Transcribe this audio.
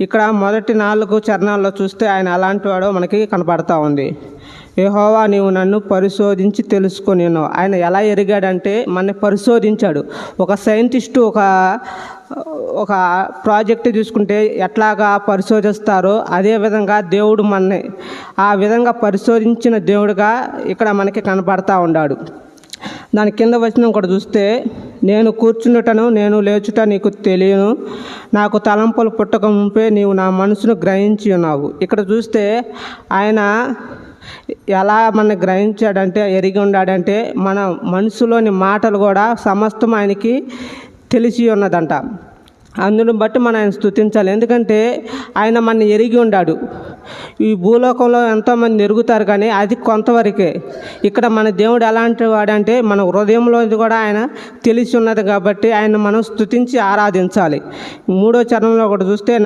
ఇక్కడ మొదటి నాలుగు చరణాల్లో చూస్తే ఆయన అలాంటి వాడో మనకి కనపడతా ఉంది. యెహోవా నీవు నన్ను పరిశోధించి తెలుసుకొని ఆయన ఎలా ఎరిగాడంటే మనని పరిశోధించాడు. ఒక సైంటిస్టు ఒక ఒక ప్రాజెక్ట్ తీసుకుంటే ఎట్లాగా పరిశోధిస్తారో అదే విధంగా దేవుడు మనని ఆ విధంగా పరిశోధించిన దేవుడుగా ఇక్కడ మనకి కనపడతా ఉన్నాడు దాని కింద వచ్చిన కూడా చూస్తే నేను కూర్చుండటను నేను లేచుట నీకు తెలియను. నాకు తలంపులు పుట్టక ముంపే నీవు నా మనసును గ్రహించి ఉన్నావు. ఇక్కడ చూస్తే ఆయన ఎలా మన గ్రహించాడంటే ఎరిగి ఉన్నాడంటే మన మనసులోని మాటలు కూడా సమస్తం ఆయనకి తెలిసి ఉన్నదంట. అందును బట్టి మనం ఆయన స్థుతించాలి ఎందుకంటే ఆయన మన ఎరిగి ఉన్నాడు ఈ భూలోకంలో ఎంతోమంది ఎరుగుతారు కానీ అది కొంతవరకే. ఇక్కడ మన దేవుడు ఎలాంటి వాడంటే మన హృదయంలో కూడా ఆయన తెలిసి ఉన్నది కాబట్టి ఆయన మనం స్థుతించి ఆరాధించాలి. మూడో చరణంలో కూడా చూస్తే